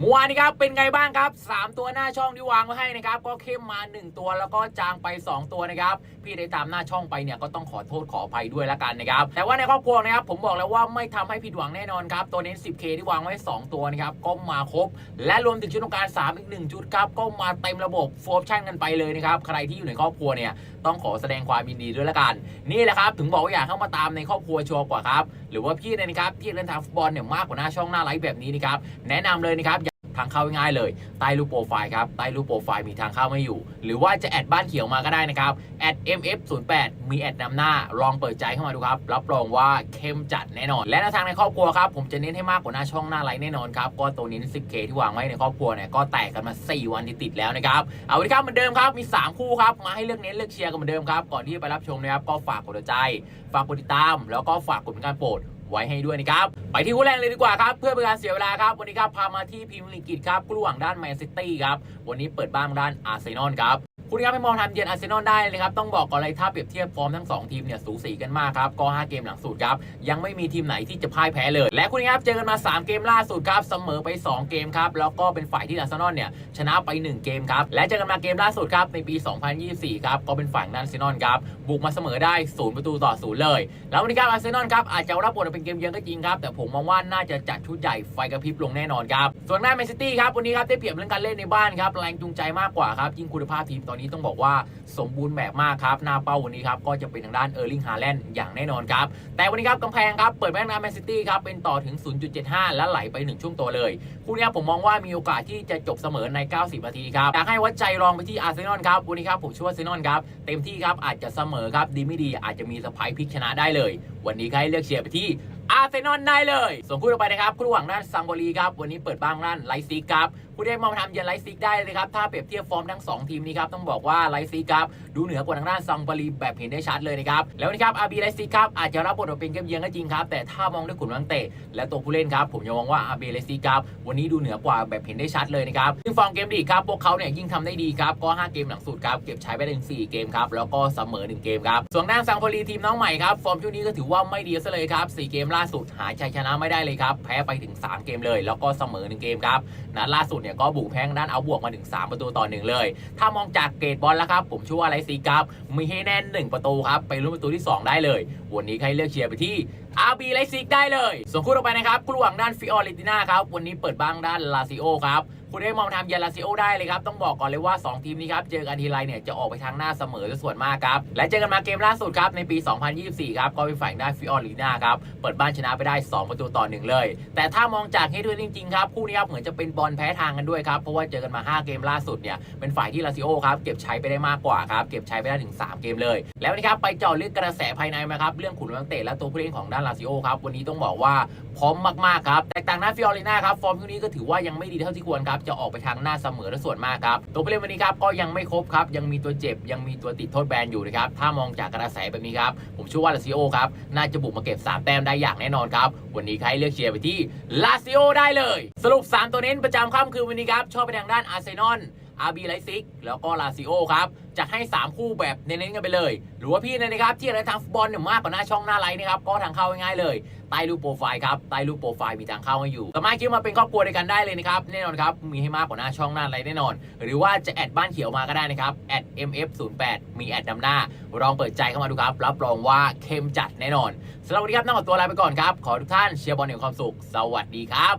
เมื่อวานนี้ครับเป็นไงบ้างครับ 3 ตัวหน้าช่องที่วางไว้ให้นะครับ ก็เข้มมา 1 ตัวแล้วก็จางไป 2 ตัวนะครับ พี่ได้ตามหน้าช่องไปเนี่ยก็ต้องขอโทษขออภัยด้วยละกันนะครับ แต่ว่าในครอบครัวนะครับผมบอกแล้วว่าไม่ทำให้ผิดหวังแน่นอนครับ ตัวเน้น 10K ที่วางไว้ 2 ตัวนะครับก็มาครบ และรวมถึงชุดต้องการ 3 อีก 1 ชุดครับก็มาเต็มระบบโฟล์ชั่นกันไปเลยนะครับใครที่อยู่ในครอบครัวเนี่ยต้องขอแสดงความยินดีด้วยละกัน นี่แหละครับถึงบอกว่าอยากเข้ามาตามในครอบครัวชัวร์กว่าครับหรือว่าพี่เนี่ยนะครับที่เล่นทางฟุตบอลเนี่ยมากกว่าหน้าช่องหน้าไลฟ์แบบนี้นะครับแนะนำเลยนะครับ ทางเข้าง่ายเลย ใต้รูปโปรไฟล์ครับ ใต้รูปโปรไฟล์มีทางเข้าไม่อยู่ หรือว่าจะแอดบ้านเขียวมาก็ได้นะครับแอด mf08 มีแอดนำหน้า ลองเปิดใจเข้ามาดูครับ รับรองว่าเข้มจัดแน่นอน และในทางในครอบครัวครับ ผมจะเน้นให้มากกว่าหน้าช่องหน้าไลน์แน่นอนครับ ก็ตัวนี้ 10k ที่วางไว้ในครอบครัวเนี่ยก็แตกกันมา 4 วันติดแล้วนะครับเอาละครับเหมือนเดิมครับมี 3 คู่ครับมาให้เลือกเน้นเลือกเชียร์กันเหมือนเดิมครับก่อนที่จะไปรับชมนะครับก็ฝากกดใจ ฝากกดติดตาม แล้วก็ฝากกดเป็นการโปรด ไว้ให้ด้วยนะครับ ไปที่คู่แรกเลยดีกว่าครับ เพื่อเป็นการเสียเวลาครับ วันนี้ครับพามาที่พรีเมียร์ลีกอังกฤษครับคู่ระหว่างด้านแมนซิตี้ครับ วันนี้เปิดบ้านด้านอาร์เซนอลครับ คู่นี้ครับให้มองทำเยือนอาร์เซนอลได้เลยครับ ต้องบอกก่อนเลยถ้าเปรียบเทียบฟอร์มทั้ง 2 ทีมเนี่ยสูสีกันมากครับ ก็ 5 เกมหลังสุดครับ ยังไม่มีทีมไหนที่จะพ่ายแพ้เลย และคู่นี้ครับเจอกันมา 3 เกมล่าสุดครับ เสมอไป 2 เกมครับ แล้วก็เป็นฝ่ายที่อาร์เซนอลเนี่ยชนะไป 1 เกมครับ และเจอกันมาเกมล่าสุดครับในปี 2024 ครับ ก็เป็นฝ่ายด้านอาร์เซนอลครับ บุกมาเสมอได้ 0 ประตูต่อ 0 เลย แล้ววันนี้ครับอาร์เซนอลครับอาจจะรับบทเป็นเกมเยือนก็จริงครับ แต่ผมมองว่าน่าจะจัดชุดใหญ่ไฟกระพริบลงแน่นอนครับ ส่วนหน้าแมนซิตี้ครับวันนี้ครับได้เปรียบเรื่องการเล่นในบ้านครับแรงจูงใจมากกว่าครับยิ่งคุณภาพทีมตอนนี้ต้องบอกว่าสมบูรณ์แบบมากครับ หน้าเป้าวันนี้ครับ ก็จะเป็นทางด้านเออร์ลิงฮาแลนด์อย่างแน่นอนครับ แต่วันนี้ครับกำแพงครับ เปิดแม่น้ำแมนซิตี้ครับ เป็นต่อถึง 0.75 และไหลไป 1 ช่วงตัวเลย คู่นี้ผมมองว่ามีโอกาสที่จะจบเสมอใน 90 นาทีครับ อยากให้วัดใจลองไปที่อาร์เซนอลครับ วันนี้ครับผมเชื่อว่าอาร์เซนอลครับ เต็มที่ครับอาจจะเสมอครับดีไม่ดีอาจจะมีสไปร์พลิกชนะได้เลย วันนี้ใครเลือกเชียร์ไปที่ อาร์เซนอลได้เลย ส่วนคู่ต่อไปนะครับคู่ระหว่างด้านซังบอรีครับ วันนี้เปิดบ้างด้านไลซิกครับผู้ได้มาทำเยือนไลซิกได้เลยครับ ถ้าเปรียบเทียบฟอร์มทั้งสองทีมนี้ครับ ต้องบอกว่าไลซิกครับ ดูเหนือกว่าทางด้านซังบอรีแบบเห็นได้ชัดเลยนะครับ แล้วนนี้ครับอาร์บีไลซิกครับ อาจจะรับบทเป็นเกมเยือนก็จริงครับ แต่ถ้ามองด้วยขุนนักเตะและตัวผู้เล่นครับ ผมยังมองว่าอาร์บีไลซิกครับ วันนี้ดูเหนือกว่าแบบเห็นได้ชัดเลยนะครับซึ่งฟอร์มเกมดีครับพวกเขาเนี่ยยิ่งทำได้ดีครับก็ 5 เกมหลังสุดครับเก็บใช้ไปถึง4เกมครับแล้วก็เสมอ 1 เกมครับส่วนด้านซังบอรีทีมน้องใหม่ครับฟอร์มช่วงนี้ก็ถือว่าไม่ดีซะเลยครับ4เกมล่าาสุดหาชัยชนะไม่ได้เลยครับ แพ้ไปถึง 3 เกมเลย แล้วก็เสมอ1เกมครับนัดล่าสุดเนี่ยก็บุกแพ้งด้านเอาบวกมาถึง 3 ประตูต่อ1เลย ถ้ามองจากเกรดบอลแล้วครับ ผมชื่อว่าไรซีครับมีให้แน่น 1 ประตูครับไปลุ้นประตูที่ 2 ได้เลย วันนี้ใครเลือกเชียร์ไปที่อาร์บีไลซิกได้เลย ส่วนคู่ต่อไปนะครับคู่ระหว่างด้านฟิออริติน่าครับ วันนี้เปิดบ้างด้านลาซิโอครับคุณได้มองทำเยลาซิโอได้เลยครับ ต้องบอกก่อนเลยว่า 2 ทีมนี้ครับ เจอกันทีไรเนี่ย จะออกไปทางหน้าเสมอซะส่วนมากครับ และเจอกันมาเกมล่าสุดครับ ในปี 2024 ครับ ก็เป็นฝ่ายด้านฟิออริติน่าครับ เปิดบ้านชนะไปได้ 2 ประตูต่อ 1 เลย แต่ถ้ามองจากเฮดด้วยจริง ๆ ครับ คู่นี้ครับ เหมือนจะเป็นบอลแพ้ทางกันด้วยครับ เพราะว่าเจอกันมา 5 เกมล่าสุดเนี่ยเป็นฝ่ายที่ลาซิโอครับเก็บใช้ไปได้มากกว่าครับเก็บใช้ไปได้ถึง 3 เกมเลย แล้วนี่ครับไปเจาะลึกกระแสภายในมาครับเรื่องขุนนักเตะและตัวผู้เล่นของด้านลาซิโอครับ วันนี้ต้องบอกว่าพร้อมมาก ๆ ครับ แตกต่างหน้าฟิออริน่าครับ ฟอร์มช่วงนี้ก็ถือว่ายังไม่ดีเท่าที่ควรครับ จะออกไปทางหน้าเสมอและส่วนมากครับ ตัวผู้เล่นวันนี้ครับก็ยังไม่ครบครับ ยังมีตัวเจ็บ ยังมีตัวติดโทษแบนอยู่นะครับ ถ้ามองจากกระแสแบบนี้ครับ ผมเชื่อว่าลาซิโอครับ น่าจะบุกมาเก็บ 3 แต้มได้อย่างแน่นอนครับ วันนี้ใครเลือกเชียร์ไปที่ลาซิโอได้เลย สรุป 3 ตัวเน้นประจำค่ำคืนวันนี้ครับ ชอบไปทางด้านอาร์เซนอล อาร์บีไลซิกแล้วก็ลาซิโอครับจะให้ 3 คู่แบบเน้นๆกันไปเลย หรือว่าพี่นะครับที่อะไรทางฟุตบอลเนี่ยมากกว่าหน้าช่องหน้าไลน์นะครับก็ทางเข้าง่ายๆเลยใต้รูปโปรไฟล์ครับใต้รูปโปรไฟล์มีทางเข้าให้อยู่สามารถคิดมาเป็นครอบครัวเดียวกันได้เลยนะครับแน่นอนครับมีให้มากกว่าหน้าช่องหน้าไลน์แน่นอน หรือว่าจะแอดบ้านเขียวมาก็ได้นะครับแอด mf08 มีแอดนำหน้าลองเปิดใจเข้ามาดูครับรับรองว่าเข้มจัดแน่นอนสำหรับวันนี้ครับต้องขอตัวลาไปก่อนครับขอทุกท่านเชียร์บอลอย่างความสุข สวัสดีครับ